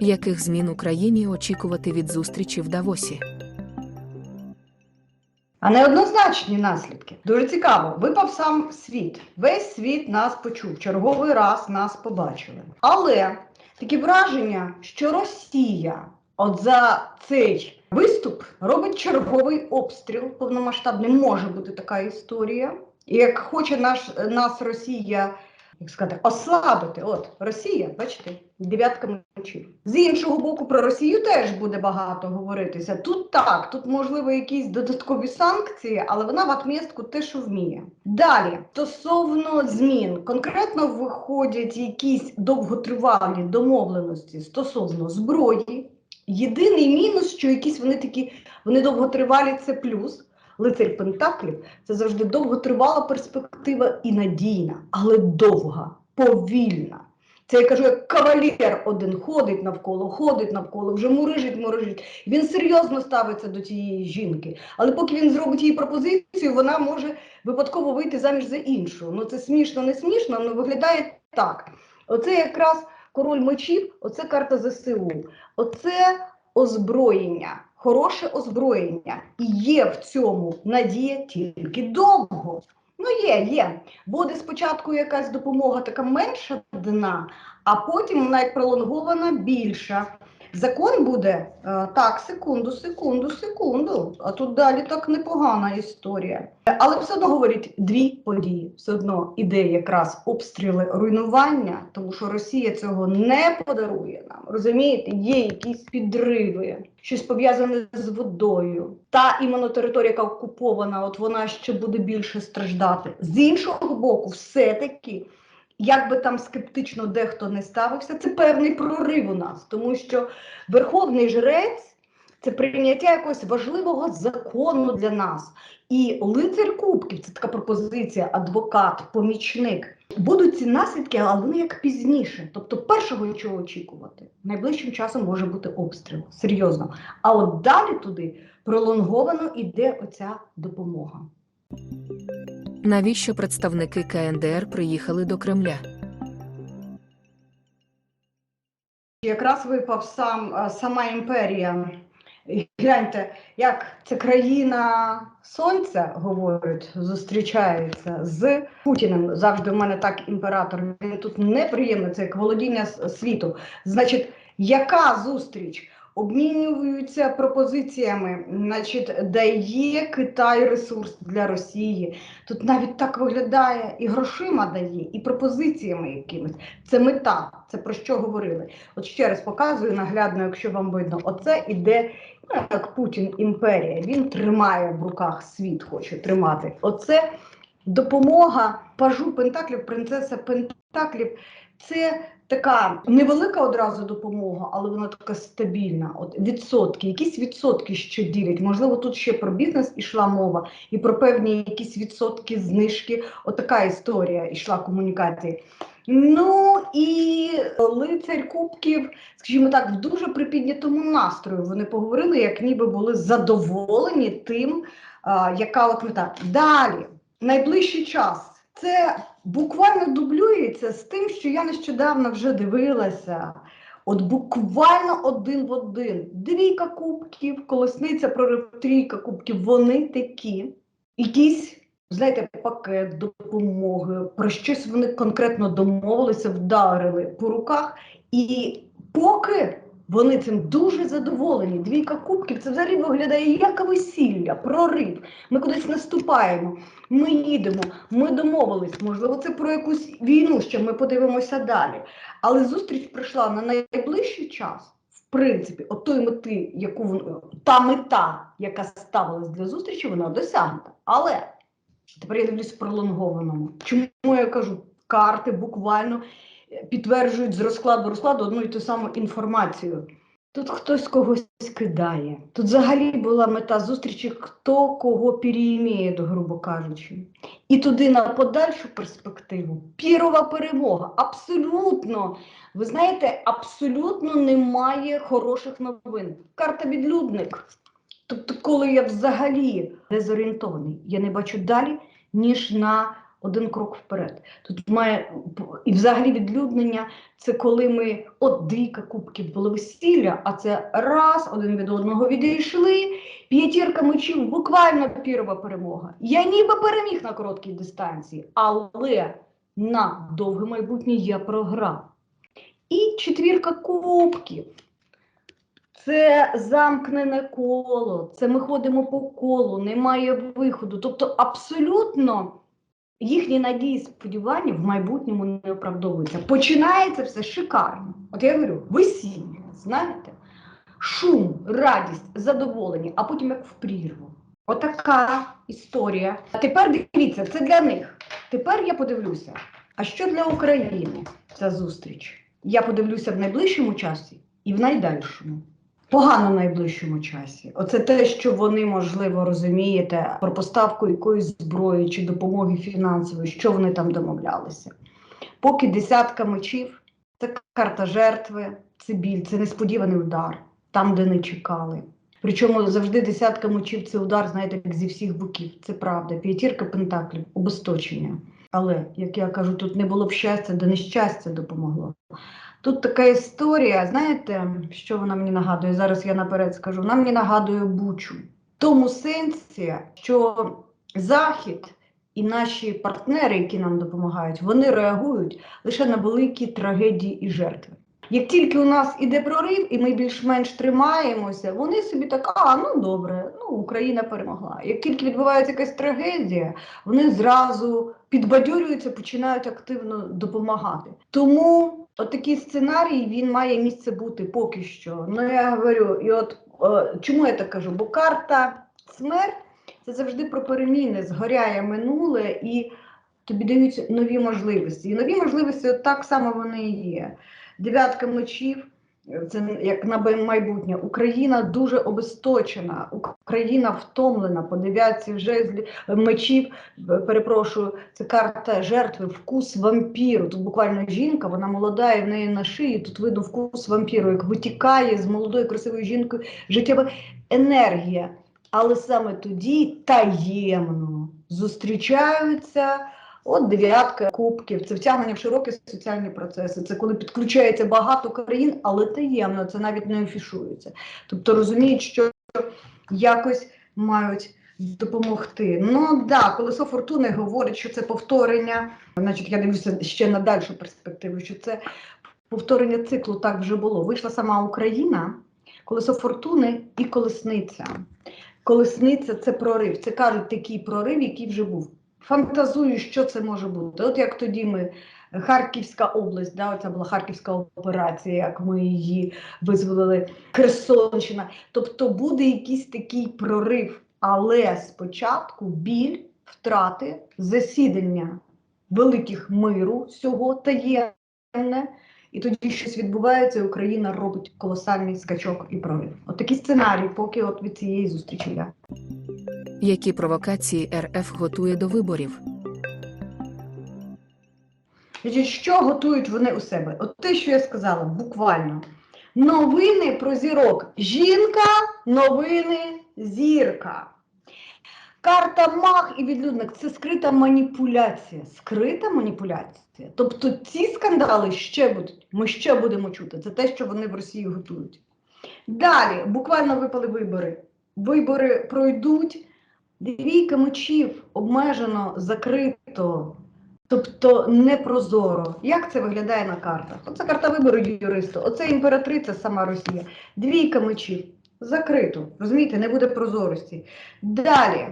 Яких змін Україні очікувати від зустрічі в Давосі? А неоднозначні наслідки. Дуже цікаво. Випав сам світ. Весь світ нас почув. Черговий раз нас побачили. Але таке враження, що Росія от за цей виступ робить черговий обстріл повномасштабний. Може бути така історія. І як хоче наш, нас Росія як сказати, ослабити. От Росія, бачите, дев'ятка мечів. З іншого боку, про Росію теж буде багато говоритися. Тут так, тут можливо якісь додаткові санкції, але вона в отмістку те, що вміє. Далі стосовно змін, конкретно виходять якісь довготривалі домовленості стосовно зброї. Єдиний мінус, що якісь вони такі, вони довготривалі, це плюс. Лицарь Пентаклів це завжди довготривала перспектива і надійна, але довга, повільна. Це я кажу, як кавалєр один ходить навколо, ходить навколо, вже мурижить, мурижить. Він серйозно ставиться до цієї жінки. Але поки він зробить їй пропозицію, вона може випадково вийти заміж за іншу. Ну це смішно, не смішно, але виглядає так. Оце якраз король мечів, оце карта ЗСУ, оце озброєння хороше озброєння. І є в цьому надія тільки довго. Ну, є, є. Буде спочатку якась допомога така менша дна, а потім вона пролонгована більша. Закон буде е, так, секунду, секунду, секунду. А тут далі так непогана історія. Але все одно говорить дві події. Все одно іде якраз обстріли руйнування, тому що Росія цього не подарує нам. Розумієте, є якісь підриви, щось пов'язане з водою. Та іменно територія, яка окупована, от вона ще буде більше страждати. З іншого боку, все-таки. Як би там скептично дехто не ставився, це певний прорив у нас, тому що верховний жрець це прийняття якогось важливого закону для нас. І лицар Кубків це така пропозиція, адвокат, помічник. Будуть ці наслідки, але вони як пізніше. Тобто, першого чого очікувати, найближчим часом може бути обстріл. Серйозно. А от далі туди пролонговано йде оця допомога. Навіщо представники КНДР приїхали до Кремля? Якраз випав сам е, сама імперія. Гляньте, як це країна сонця, говорять, зустрічається з Путіним. Завжди в мене так імператор. Він тут неприємний, це як володіння світу. Значить, яка зустріч? Обмінюються пропозиціями, значить, дає Китай ресурс для Росії. Тут навіть так виглядає і грошима дає, і пропозиціями якимись. Це мета. Це про що говорили. От ще раз показую наглядно, якщо вам видно, оце іде ну, як Путін імперія. Він тримає в руках світ, хоче тримати. Оце допомога пажу Пентаклів, принцеса Пентаклів. Це така невелика одразу допомога, але вона така стабільна. От відсотки, якісь відсотки що ділять. Можливо, тут ще про бізнес ішла мова, і про певні якісь відсотки знижки. Отака історія йшла комунікації. Ну і лицарь Кубків, скажімо так, в дуже припіднятому настрою. Вони поговорили, як ніби були задоволені тим, яка от. Далі, найближчий час. Це буквально дублюється з тим, що я нещодавно вже дивилася. От буквально один в один. Двійка кубків, колесниця прорив трійка кубків. Вони такі, якісь, знаєте, пакет допомоги, про щось вони конкретно домовилися, вдарили по руках. І поки вони цим дуже задоволені. Двійка кубків це взагалі виглядає як весілля, прорив. Ми кудись наступаємо, ми їдемо, ми домовились. Можливо, це про якусь війну, ще ми подивимося далі. Але зустріч прийшла на найближчий час. В принципі, от тої мети, яку та мета, яка ставилась для зустрічі, вона досягнута. Але тепер я дивлюсь в пролонгованому. Чому я кажу, карти буквально підтверджують з розкладу розкладу одну і ту саму інформацію. Тут хтось когось кидає. Тут взагалі була мета зустрічі, хто кого переіміє, грубо кажучи. І туди на подальшу перспективу пірова перемога. Абсолютно, ви знаєте, абсолютно немає хороших новин. Карта відлюдник. Тобто, коли я взагалі дезорієнтований, я не бачу далі, ніж на один крок вперед. Тут має і взагалі відлюднення це коли ми от двійка кубків було весілля, а це раз один від одного відійшли. П'ятірка мечів, буквально пірова перемога. Я ніби переміг на короткій дистанції, але на довге майбутнє я програв. І четвірка кубків. Це замкнене коло, це ми ходимо по колу, немає виходу. Тобто абсолютно їхні надії сподівання в майбутньому не оправдовуються. Починається все шикарно. От я говорю, весілля, знаєте, шум, радість, задоволення, а потім як в прірву. Отака історія. А тепер дивіться, це для них. Тепер я подивлюся, а що для України ця зустріч? Я подивлюся в найближчому часі і в найдальшому. Погано в найближчому часі. Оце те, що вони, можливо, розумієте про поставку якоїсь зброї чи допомоги фінансової, що вони там домовлялися. Поки десятка мечів це карта жертви, це біль, це несподіваний удар, там, де не чекали. Причому завжди десятка мечів це удар, знаєте, як зі всіх боків. Це правда. П'ятірка пентаклів, обесточення. Але, як я кажу, тут не було б щастя, де нещастя допомогло. Тут така історія, знаєте, що вона мені нагадує? Зараз я наперед скажу. Вона мені нагадує Бучу. В тому сенсі, що Захід і наші партнери, які нам допомагають, вони реагують лише на великі трагедії і жертви. Як тільки у нас іде прорив, і ми більш-менш тримаємося, вони собі так, а ну добре, ну Україна перемогла. Як тільки відбувається якась трагедія, вони зразу підбадьорюються, починають активно допомагати. Тому отакий сценарій він має місце бути поки що. Ну я говорю, і от е, чому я так кажу? Бо карта смерть це завжди про переміни, згоряє минуле і тобі дають нові можливості. І нові можливості от так само вони і є. Дев'ятка мечів. Це як на майбутнє. Україна дуже обесточена, Україна втомлена по дев'ятці жезлі мечів. Перепрошую, це карта жертви, вкус вампіру. Тут буквально жінка, вона молода, і в неї на шиї. Тут видно вкус вампіру, як витікає з молодою красивою жінкою життєва енергія. Але саме тоді таємно зустрічаються. От дев'ятка кубків, це втягнення в широкі соціальні процеси. Це коли підключається багато країн, але таємно, це навіть не афішується. Тобто розуміють, що якось мають допомогти. Ну да, колесо фортуни говорить, що це повторення. Значить, я дивлюся ще на дальшу перспективу, що це повторення циклу так вже було. Вийшла сама Україна, колесо фортуни і колесниця. Колесниця це прорив. Це кажуть такий прорив, який вже був. Фантазую, що це може бути. От як тоді ми, Харківська область, да, це була Харківська операція, як ми її визволили, Херсонщина. Тобто буде якийсь такий прорив, але спочатку біль, втрати, засідання великих миру всього таємне. І тоді щось відбувається, і Україна робить колосальний скачок і прорив. От такий сценарій, поки от від цієї зустрічі я. Які провокації РФ готує до виборів? Що готують вони у себе? От те, що я сказала, буквально. Новини про зірок. Жінка, новини, зірка. Карта мах і відлюдник це скрита маніпуляція. Скрита маніпуляція. Тобто ці скандали ще будуть, ми ще будемо чути. Це те, що вони в Росії готують. Далі, буквально випали вибори. Вибори пройдуть. Двійка мечів обмежено, закрито, тобто непрозоро. Як це виглядає на картах? Оце карта вибору юристу, оце імператриця сама Росія. Двійка мечів закрито. Розумієте, не буде прозорості. Далі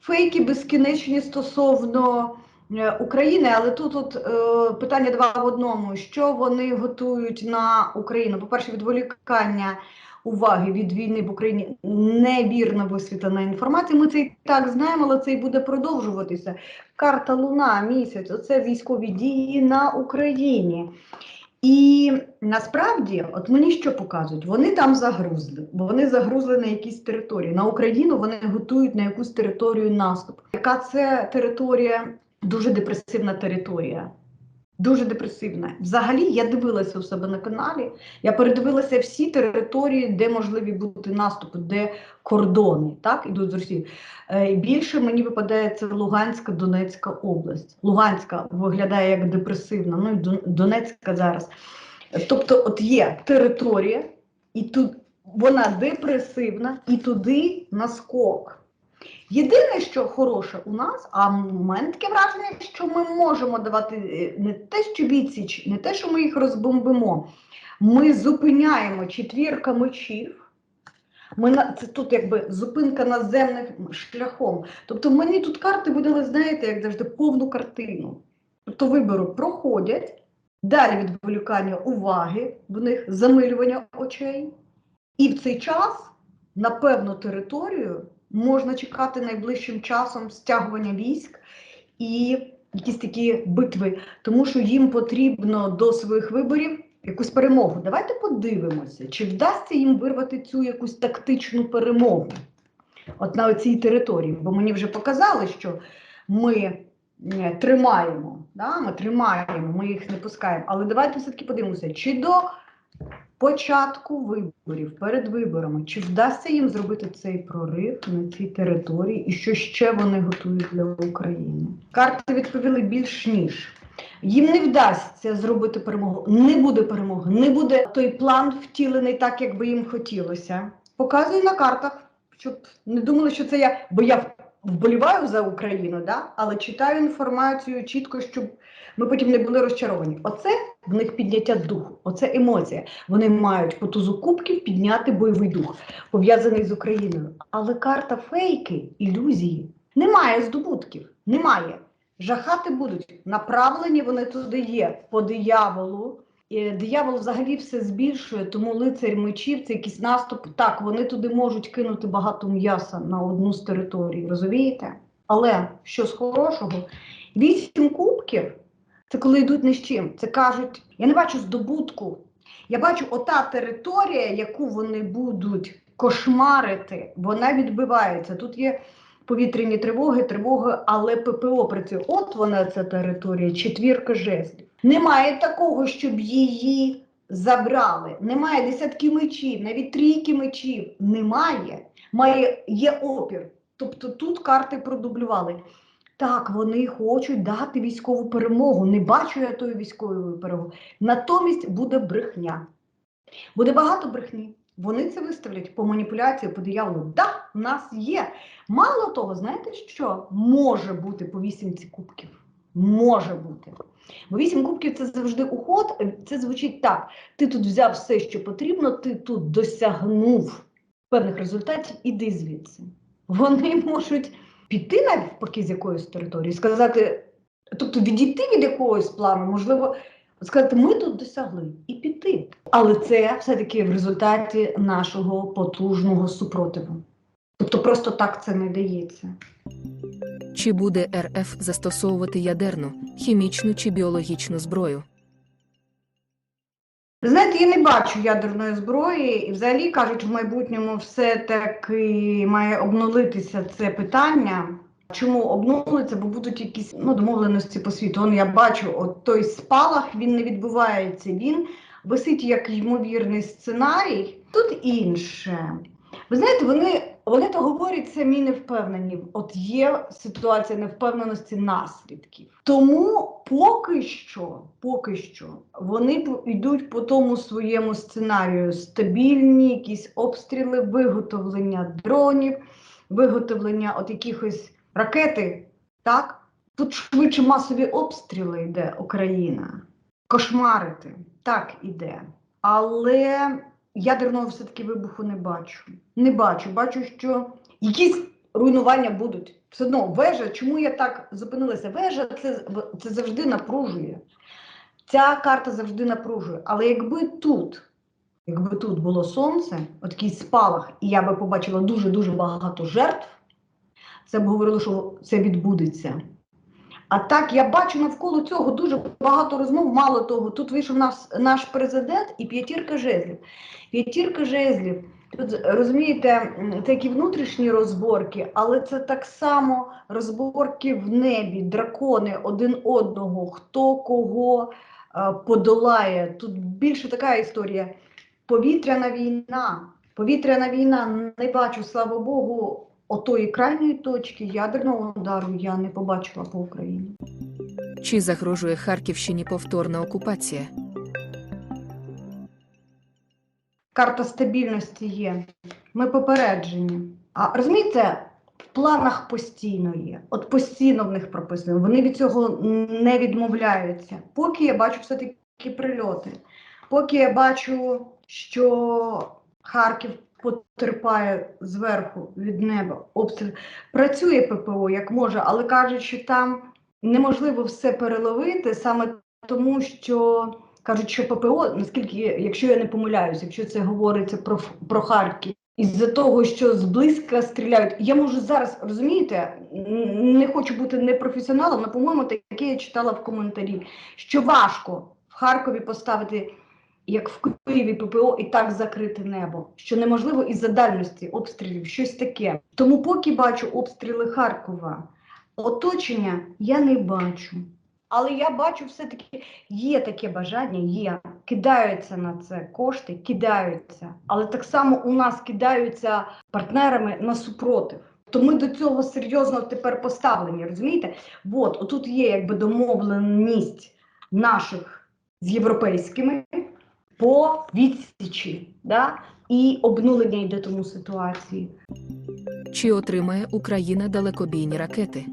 фейки безкінечні стосовно е, України, але тут от, е, питання два в одному: що вони готують на Україну? По-перше, відволікання уваги від війни в Україні невірно висвітлена інформація. Ми це і так знаємо, але це і буде продовжуватися. Карта Луна, місяць, оце військові дії на Україні. І насправді, от мені що показують? Вони там загрузли, бо вони загрузли на якісь території. На Україну вони готують на якусь територію наступ. Яка це територія? Дуже депресивна територія. Дуже депресивна. Взагалі, я дивилася у себе на каналі. Я передивилася всі території, де можливі бути наступи, де кордони так, ідуть з Росії. Е, Більше мені випадає це Луганська, Донецька область. Луганська виглядає як депресивна, ну і Дон- Донецька зараз. Тобто, от є територія, і тут вона депресивна, і туди наскок. Єдине, що хороше у нас, а в мене таке враження, що ми можемо давати е, не те, що відсіч, не те, що ми їх розбомбимо. Ми зупиняємо четвірка мечів. Ми це тут якби зупинка наземним шляхом. Тобто мені тут карти видали, знаєте, як завжди, повну картину. Тобто вибори проходять, далі відволікання уваги, в них замилювання очей. І в цей час на певну територію можна чекати найближчим часом стягування військ і якісь такі битви, тому що їм потрібно до своїх виборів якусь перемогу. Давайте подивимося, чи вдасться їм вирвати цю якусь тактичну перемогу от на цій території. Бо мені вже показали, що ми е, тримаємо, да? ми тримаємо, ми їх не пускаємо. Але давайте все-таки подивимося, чи до початку виборів, перед виборами, чи вдасться їм зробити цей прорив на цій території, і що ще вони готують для України? Карти відповіли більш ніж. Їм не вдасться зробити перемогу, не буде перемоги, не буде той план втілений так, як би їм хотілося. Показую на картах, щоб не думали, що це я, бо я вболіваю за Україну, да? але читаю інформацію чітко, щоб ми потім не були розчаровані. Оце в них підняття духу, оце емоція. Вони мають по тузу кубків підняти бойовий дух, пов'язаний з Україною. Але карта фейки, ілюзії. Немає здобутків, немає. Жахати будуть. Направлені вони туди є по дияволу. Диявол взагалі все збільшує, тому лицарь мечів це якийсь наступ. Так, вони туди можуть кинути багато м'яса на одну з територій, розумієте? Але що з хорошого? Вісім кубків це коли йдуть ні з чим. Це кажуть, я не бачу здобутку. Я бачу, ота територія, яку вони будуть кошмарити, вона відбивається. Тут є повітряні тривоги, тривоги, але ППО працює. От вона ця територія, четвірка жезлів. Немає такого, щоб її забрали. Немає десятків мечів, навіть трійки мечів. Немає. Має, є опір. Тобто тут карти продублювали. Так, вони хочуть дати військову перемогу. Не бачу я тої військової перемоги. Натомість буде брехня. Буде багато брехні. Вони це виставлять по маніпуляції, по дияволу. Да, в нас є. Мало того, знаєте що? Може бути по вісімці кубків. Може бути. Бо вісім кубків це завжди уход. Це звучить так: ти тут взяв все, що потрібно, ти тут досягнув певних результатів, іди звідси. Вони можуть піти навпаки з якоїсь території, сказати, тобто відійти від якогось плану, можливо, сказати, ми тут досягли і піти. Але це все-таки в результаті нашого потужного супротиву. Тобто просто так це не дається. Чи буде РФ застосовувати ядерну, хімічну чи біологічну зброю? Знаєте, я не бачу ядерної зброї, і взагалі кажуть, в майбутньому все-таки має обнулитися це питання. Чому обнулиться? Бо будуть якісь ну, домовленості по світу. Он я бачу, от той спалах він не відбувається. Він висить як ймовірний сценарій. Тут інше. Ви знаєте, вони, вони то говорять самі невпевнені. От є ситуація невпевненості наслідків. Тому поки що, поки що вони йдуть по тому своєму сценарію: стабільні, якісь обстріли, виготовлення дронів, виготовлення от якихось ракети. Так? Тут швидше масові обстріли йде Україна. Кошмарити. Так іде. Але ядерного все-таки вибуху не бачу. Не бачу. Бачу, що якісь руйнування будуть. Все одно вежа, чому я так зупинилася? Вежа це, це завжди напружує. Ця карта завжди напружує. Але якби тут, якби тут було сонце, отакий спалах, і я би побачила дуже-дуже багато жертв, це б говорило, що це відбудеться. А так я бачу навколо цього дуже багато розмов. Мало того, тут вийшов наш, наш президент і п'ятірка жезлів. П'ятірка жезлів Тут розумієте, такі внутрішні розборки, але це так само розборки в небі, дракони один одного, хто кого е, подолає. Тут більше така історія. Повітряна війна. Повітряна війна не бачу, слава Богу, отої крайньої точки ядерного удару я не побачила по Україні. Чи загрожує Харківщині повторна окупація? Карта стабільності є. Ми попереджені. А розумієте, в планах постійно є. От постійно в них прописано. Вони від цього не відмовляються. Поки я бачу все-таки прильоти. Поки я бачу, що Харків потерпає зверху від неба обстріл. Працює ППО як може, але кажуть, що там неможливо все переловити саме тому, що кажуть, що ППО, наскільки, якщо я не помиляюся, якщо це говориться про, про Харків, із-за того, що зблизька стріляють, я можу зараз розумієте, не хочу бути непрофесіоналом, але по-моєму, таке я читала в коментарі, що важко в Харкові поставити. Як в Києві ППО і так закрити небо, що неможливо із-за дальності обстрілів, щось таке. Тому поки бачу обстріли Харкова, оточення я не бачу. Але я бачу, все-таки є таке бажання, є. Кидаються на це кошти, кидаються. Але так само у нас кидаються партнерами на супротив. То ми до цього серйозно тепер поставлені, розумієте? От, отут є якби домовленість наших з європейськими по відсічі, да? і обнулення йде тому ситуації. Чи отримає Україна далекобійні ракети?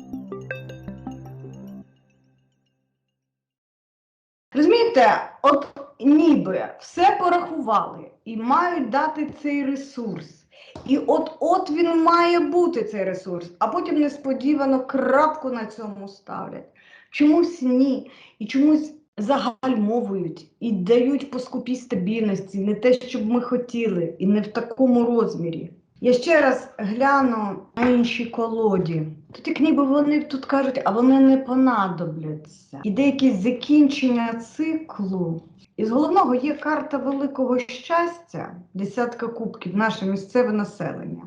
Розумієте, от ніби все порахували і мають дати цей ресурс. І от от він має бути цей ресурс, а потім несподівано крапку на цьому ставлять. Чомусь ні. І чомусь загальмовують і дають по скупій стабільності, не те, що б ми хотіли, і не в такому розмірі. Я ще раз гляну на інші колоді. Тут як ніби вони тут кажуть, а вони не понадобляться. Іде якесь закінчення циклу. І з головного є карта великого щастя, десятка кубків, наше місцеве населення.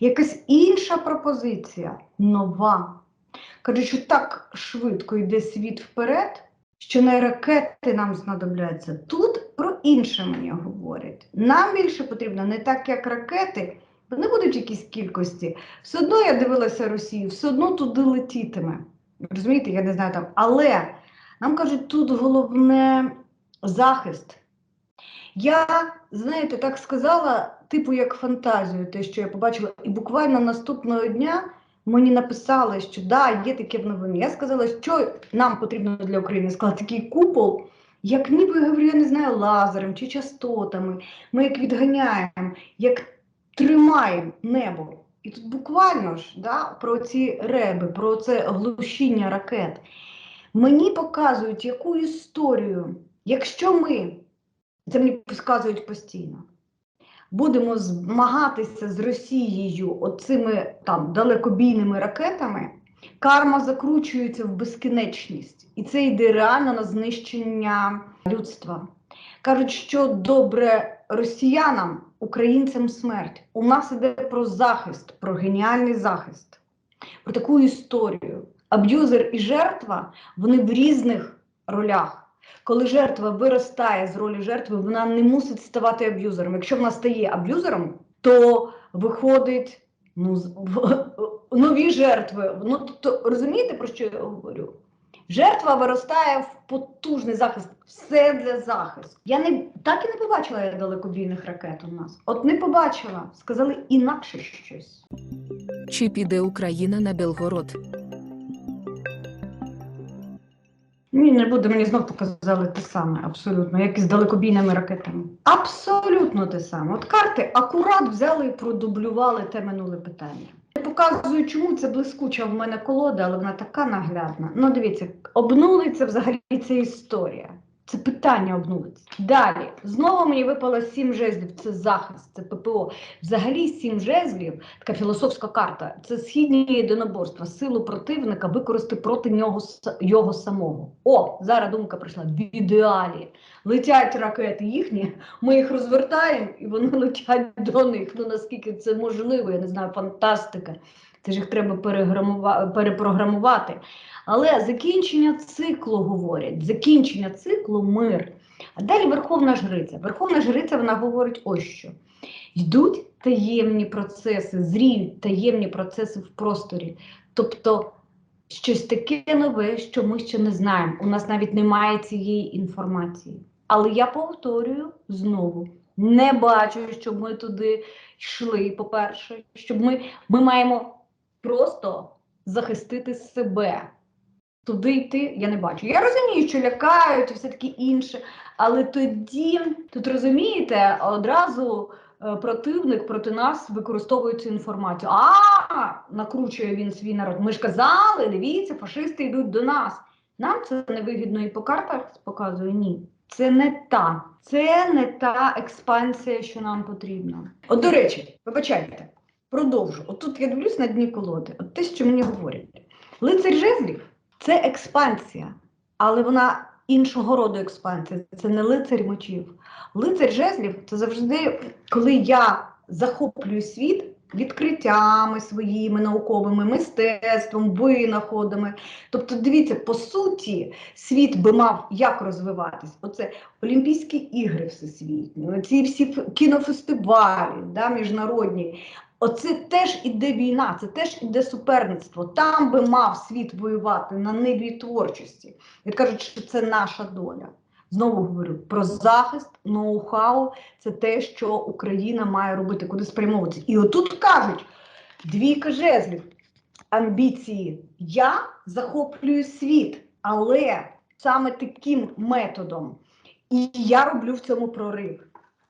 Якась інша пропозиція, нова. Кажуть, що так швидко йде світ вперед, що не ракети нам знадобляться. Тут про інше мені говорять. Нам більше потрібно не так, як ракети, бо не будуть якісь кількості. Все одно я дивилася Росію, все одно туди летітиме. Розумієте, я не знаю там. Але нам кажуть, тут головне захист. Я, знаєте, так сказала, типу як фантазію, те, що я побачила, і буквально наступного дня мені написали, що да, є таке в новині. Я сказала, що нам потрібно для України сказала такий купол, як ніби я говорю, я не знаю, лазером чи частотами. Ми як відганяємо, як тримаємо небо. І тут буквально ж да, про ці реби, про це глушіння ракет. Мені показують яку історію, якщо ми, це мені показують постійно, будемо змагатися з Росією оцими там далекобійними ракетами, карма закручується в безкінечність. І це йде реально на знищення людства. Кажуть, що добре росіянам, українцям смерть. У нас іде про захист, про геніальний захист, про таку історію. Аб'юзер і жертва вони в різних ролях. Коли жертва виростає з ролі жертви, вона не мусить ставати аб'юзером. Якщо вона стає аб'юзером, то виходить ну, нові жертви. Ну, тобто, розумієте, про що я говорю? Жертва виростає в потужний захист. Все для захисту. Я не так і не побачила далекобійних ракет у нас. От не побачила. Сказали інакше щось. Чи піде Україна на Білгород? Ні, не буде. Мені знов показали те саме, абсолютно, як із далекобійними ракетами. Абсолютно те саме. От карти акурат взяли і продублювали те минуле питання. Я показую, чому це блискуча в мене колода, але вона така наглядна. Ну, дивіться, обнулиться взагалі ця історія. Це питання обнулиться. Далі знову мені випало сім жезлів. Це захист, це ППО. Взагалі, сім жезлів, така філософська карта. Це східні єдиноборства, силу противника використати проти нього його самого. О, зараз думка прийшла. В ідеалі летять ракети їхні, ми їх розвертаємо, і вони летять до них. Ну наскільки це можливо, я не знаю, фантастика. Це ж їх треба перепрограмувати. Але закінчення циклу говорять, закінчення циклу мир. А далі Верховна Жриця. Верховна Жриця вона говорить ось що. Йдуть таємні процеси, зріють таємні процеси в просторі. Тобто щось таке нове, що ми ще не знаємо. У нас навіть немає цієї інформації. Але я повторюю знову: не бачу, щоб ми туди йшли, по-перше, щоб ми, ми маємо просто захистити себе. Туди йти я не бачу. Я розумію, що лякають і все таке інше, але тоді, тут розумієте, одразу е, противник проти нас використовує цю інформацію. А, накручує він свій народ. Ми ж казали, дивіться, фашисти йдуть до нас. Нам це невигідно і по картах показує ні. Це не та, це не та експансія, що нам потрібна. От до речі, вибачайте, продовжу. От тут я дивлюсь на дні колоди. От те, що мені говорять. Лицар жезлів це експансія, але вона іншого роду експансія. Це не лицар мечів. Лицар жезлів це завжди, коли я захоплюю світ відкриттями своїми науковими, мистецтвом, винаходами. Тобто, дивіться, по суті, світ би мав як розвиватись. Оце Олімпійські ігри всесвітні, ці всі кінофестивалі да, міжнародні. Оце теж іде війна, це теж іде суперництво. Там би мав світ воювати на ниві творчості. І кажуть, що це наша доля. Знову говорю про захист, ноу-хау це те, що Україна має робити, куди спрямовуватися. І отут кажуть двійка жезлів, амбіції. Я захоплюю світ, але саме таким методом. І я роблю в цьому прорив.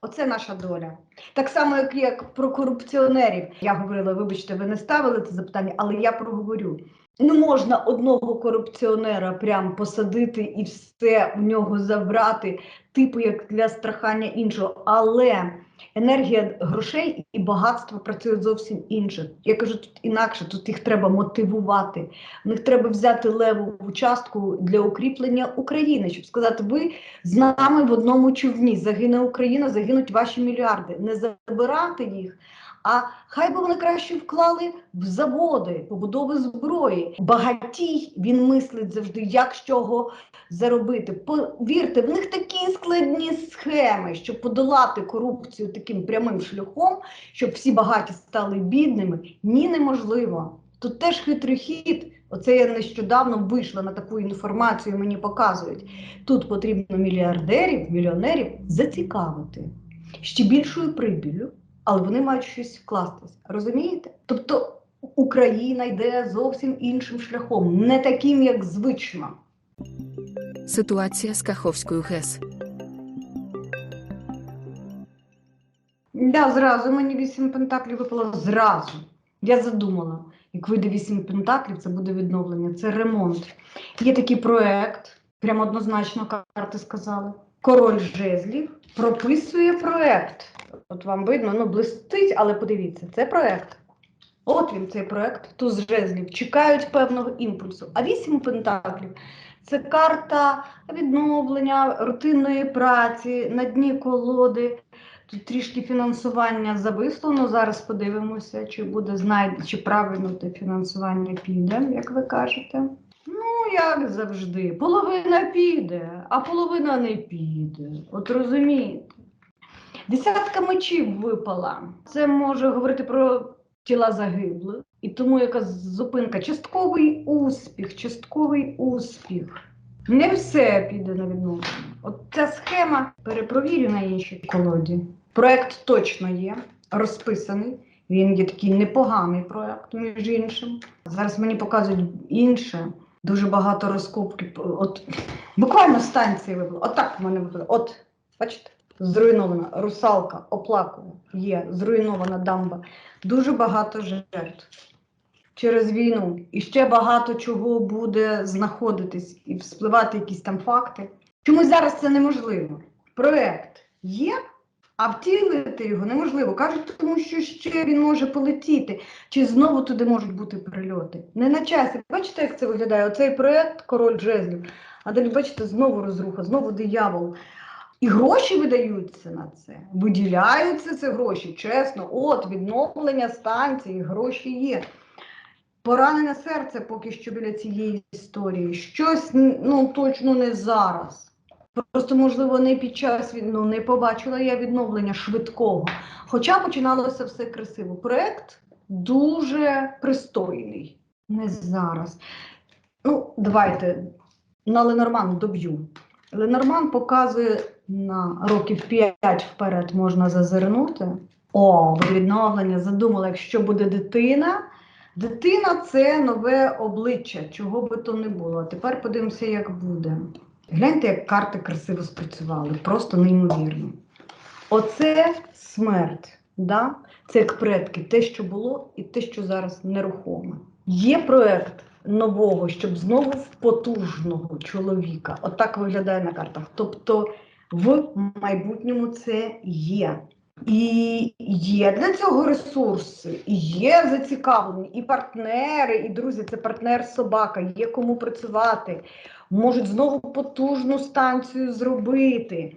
Оце наша доля. Так само, як, як про корупціонерів. Я говорила, вибачте, ви не ставили це запитання, але я проговорю. Не можна одного корупціонера прям посадити і все в нього забрати, типу як для страхання іншого. Але енергія грошей і багатство працюють зовсім інше. Я кажу, тут інакше, тут їх треба мотивувати. В них треба взяти леву частку для укріплення України, щоб сказати, ви з нами в одному човні. Загине Україна, загинуть ваші мільярди. Не забирати їх. А хай би вони краще вклали в заводи, побудови зброї. Багатій він мислить завжди, як з чого заробити. Повірте, в них такі складні схеми, щоб подолати корупцію таким прямим шляхом, щоб всі багаті стали бідними. Ні, неможливо. Тут теж хитрий хід. Оце я нещодавно вийшла на таку інформацію, мені показують. Тут потрібно мільярдерів, мільйонерів зацікавити ще більшою прибіллю, але вони мають щось вкластися. Розумієте? Тобто Україна йде зовсім іншим шляхом, не таким, як звично. Ситуація з Каховською ГЕС. Да, зразу мені вісім пентаклів випало зразу. Я задумала, як вийде вісім пентаклів, це буде відновлення, це ремонт. Є такий проект, прямо однозначно карти сказали. Король жезлів прописує проект. От вам видно, ну блистить, але подивіться, це проект. От він цей проект, туз жезлів, чекають певного імпульсу. А вісім пентаклів це карта відновлення, рутинної праці, на дні колоди. Тут трішки фінансування зависло, але зараз подивимося, чи буде знайде, чи правильно те фінансування піде, як ви кажете. Як завжди, половина піде, а половина не піде. От розумієте? Десятка мечів випала. Це може говорити про тіла загиблих. І тому якась зупинка, частковий успіх, частковий успіх. Не все піде на відновлення. От ця схема перепровірю на іншій колоді. Проект точно є, розписаний. Він є такий непоганий проект, між іншим. Зараз мені показують інше. Дуже багато розкопків. От буквально станції вибило. Отак в мене вибило. От, бачите, зруйнована русалка, оплакує. Є зруйнована дамба. Дуже багато жертв через війну. І ще багато чого буде знаходитись і вспливати якісь там факти. Чомусь зараз це неможливо. Проект є, а втілити його неможливо. Кажуть, тому що ще він може полетіти, чи знову туди можуть бути прильоти. Не на часі. Бачите, як це виглядає? Оцей проект Король Джезлів. А далі, бачите, знову розруха, знову диявол. І гроші видаються на це, виділяються ці гроші, чесно. От відновлення станції, гроші є. Поранене серце поки що біля цієї історії. Щось ну точно не зараз. Просто, можливо, не під час війни, ну, не побачила я відновлення швидкого. Хоча починалося все красиво. Проект дуже пристойний. Не зараз. Ну, давайте на Ленорман доб'ю. Ленорман показує на років 5 вперед можна зазирнути. О, відновлення. Задумала, якщо буде дитина. Дитина це нове обличчя, чого би то не було. Тепер подивимося, як буде. Гляньте, як карти красиво спрацювали, просто неймовірно. Оце смерть. Да? Це як предки, те, що було, і те, що зараз нерухоме. Є проект нового, щоб знову в потужного чоловіка. Отак виглядає на картах. Тобто в майбутньому це є. І є для цього ресурси, і є зацікавлені, і партнери, і друзі, це партнер собака, є кому працювати, можуть знову потужну станцію зробити.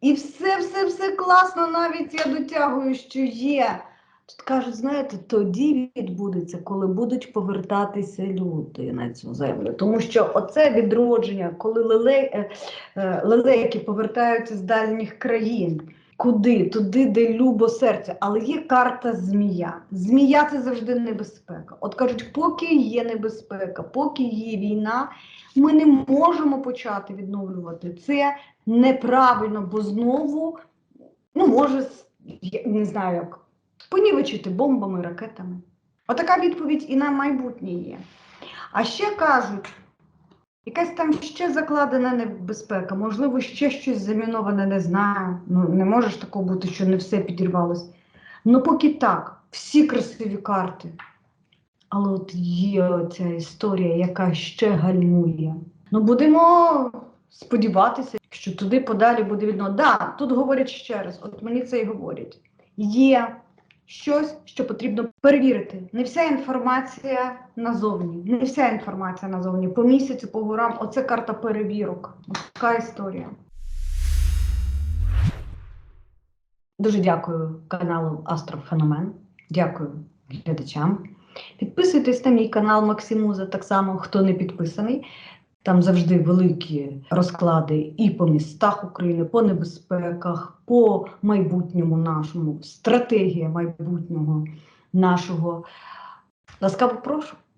І все, все, все класно, навіть я дотягую, що є. Тут кажуть, знаєте, тоді відбудеться, коли будуть повертатися люди на цю землю. Тому що оце відродження, коли е, е, лелеки повертаються з дальніх країн. Куди? Туди, де любо серце. Але є карта змія. Змія це завжди небезпека. От кажуть, поки є небезпека, поки є війна, ми не можемо почати відновлювати. Це неправильно, бо знову ну, може, я не знаю як, понівечити бомбами, ракетами. Отака відповідь і на майбутнє є. А ще кажуть, Якась там ще закладена небезпека, можливо, ще щось заміноване, не знаю. Ну, не може ж такого бути, що не все підірвалось. Ну, поки так, всі красиві карти. Але от є оця історія, яка ще гальмує. Ну, будемо сподіватися, що туди подалі буде видно. Да, тут говорять ще раз, от мені це і говорять. Є щось, що потрібно перевірити. Не вся інформація назовні, не вся інформація назовні. По місяцю, по горам, оце карта перевірок. Така історія. Дуже дякую каналу Астрофеномен. Дякую глядачам. Підписуйтесь на мій канал Максимуза, так само, хто не підписаний. Там завжди великі розклади і по містах України, по небезпеках, по майбутньому нашому, стратегія майбутнього нашого. Ласкаво прошу.